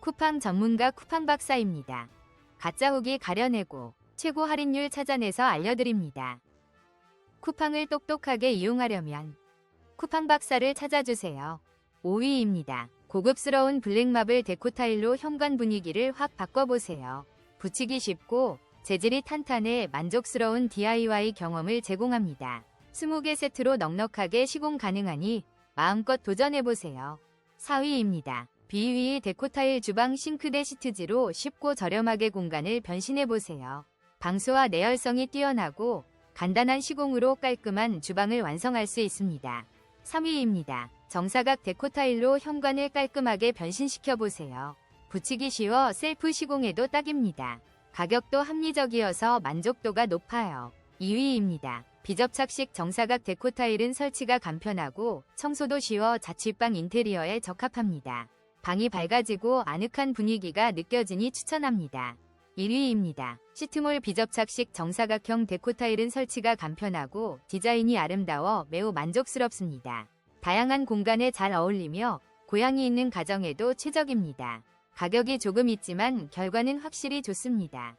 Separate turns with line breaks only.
쿠팡 전문가 쿠팡 박사입니다. 가짜 후기 가려내고 최고 할인율 찾아내서 알려드립니다. 쿠팡을 똑똑하게 이용하려면 쿠팡 박사를 찾아주세요. 5위입니다. 고급스러운 블랙마블 데코 타일로 현관 분위기를 확 바꿔보세요. 붙이기 쉽고 재질이 탄탄해 만족스러운 DIY 경험을 제공합니다. 20개 세트로 넉넉하게 시공 가능하니 마음껏 도전해보세요. 4위입니다. 비위 데코타일 주방 싱크대 시트지로 쉽고 저렴하게 공간을 변신해보세요. 방수와 내열성이 뛰어나고 간단한 시공으로 깔끔한 주방을 완성할 수 있습니다. 3위입니다. 정사각 데코타일로 현관을 깔끔하게 변신시켜보세요. 붙이기 쉬워 셀프 시공에도 딱입니다. 가격도 합리적이어서 만족도가 높아요. 2위입니다. 비접착식 정사각 데코타일은 설치가 간편하고 청소도 쉬워 자취방 인테리어에 적합합니다. 방이 밝아지고 아늑한 분위기가 느껴지니 추천합니다. 1위입니다. 시트몰 비접착식 정사각형 데코타일은 설치가 간편하고 디자인이 아름다워 매우 만족스럽습니다. 다양한 공간에 잘 어울리며 고양이 있는 가정에도 최적입니다. 가격이 조금 있지만 결과는 확실히 좋습니다.